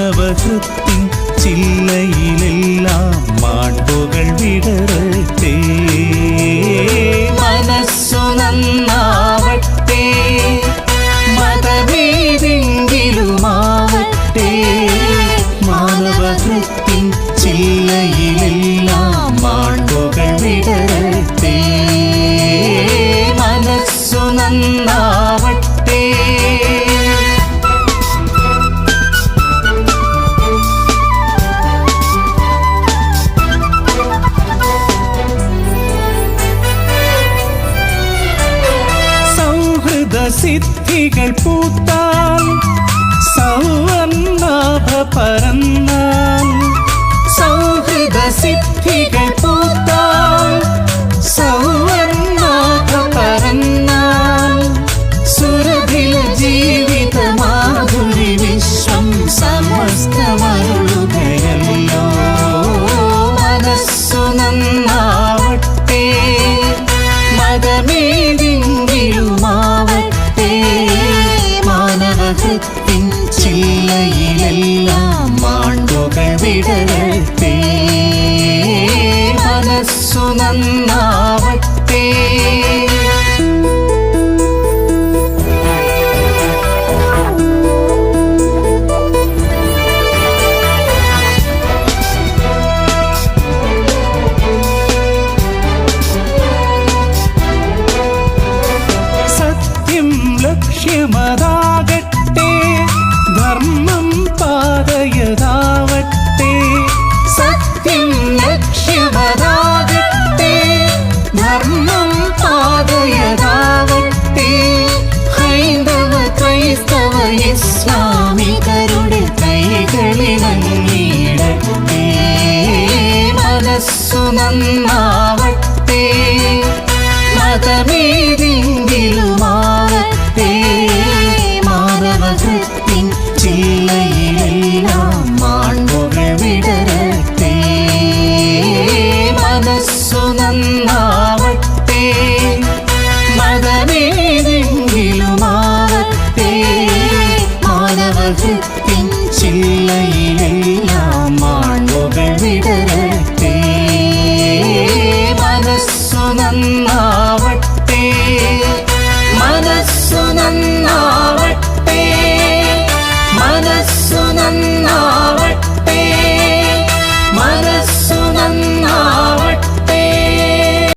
മാനവകൃത്തിൻ ചില്ലയിലെല്ലാം മാണ്ടുകൾ വിടരട്ടെ. മനസ്സു നന്നാവട്ടെ മാനവകൃത്തിൻ ചില്ലയിലെല്ലാം സിദ്ധികൾ പൂത്താൽ സൗവർണാഭ പരന്നാൽ സൗഹൃദ സിദ്ധികൾ നന്നാവട്ടെ. സത്യം ക്രൈസ്തവ ഇസ്ലാമികരുടെ കൈകളിലങ്ങിടട്ടെ മനസ്സു നന്നാവട്ടെ. മതമേതെങ്കിലുമാ